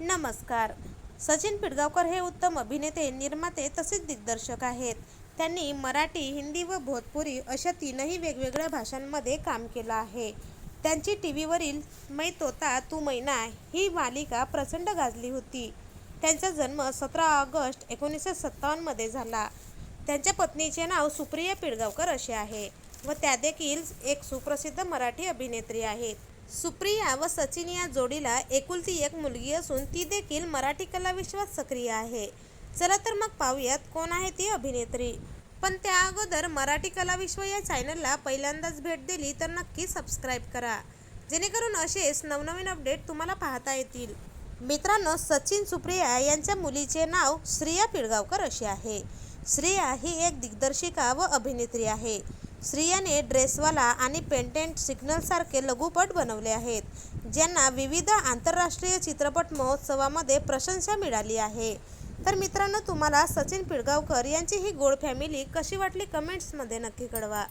नमस्कार. सचिन पिडगावकर हे उत्तम अभिनेते निर्माते तसेच दिग्दर्शक आहेत. त्यांनी मराठी हिंदी व भोजपुरी अशा तीनही वेगवेगळ्या भाषांमध्ये काम केलं आहे. त्यांची टी व्हीवरील मै तोता तू मैना ही मालिका प्रचंड गाजली होती. त्यांचा जन्म सतरा ऑगस्ट एकोणीसशे सत्तावन्नमध्ये झाला. त्यांच्या पत्नीचे नाव सुप्रिया पिडगावकर असे आहे व त्या देखील एक सुप्रसिद्ध मराठी अभिनेत्री आहेत. सुप्रिया व सचिन या जोडीला एकुलती एक मुलगी असून ती देखील मराठी कलाविश्वात सक्रिय आहे. चला तर मग पाहूयात कोण आहे ती अभिनेत्री. पण त्या अगोदर मराठी कलाविश्व या चॅनलला पहिल्यांदाच भेट दिली तर नक्की सबस्क्राईब करा. जेणेकरून असेच नवनवीन अपडेट तुम्हाला पाहता येतील. मित्रांनो सचिन सुप्रिया यांच्या मुलीचे नाव श्रिया पिळगावकर असे आहे. श्रिया ही एक दिग्दर्शिका व अभिनेत्री आहे. श्रियाने ड्रेसवाला आणि पेंटेंट सिग्नलसारखे लघुपट बनवले आहेत ज्यांना विविध आंतरराष्ट्रीय चित्रपट महोत्सवामध्ये प्रशंसा मिळाली आहे. तर मित्रांनो तुम्हाला सचिन पिळगावकर यांची ही गोड फॅमिली कशी वाटली कमेंट्समध्ये नक्की कळवा.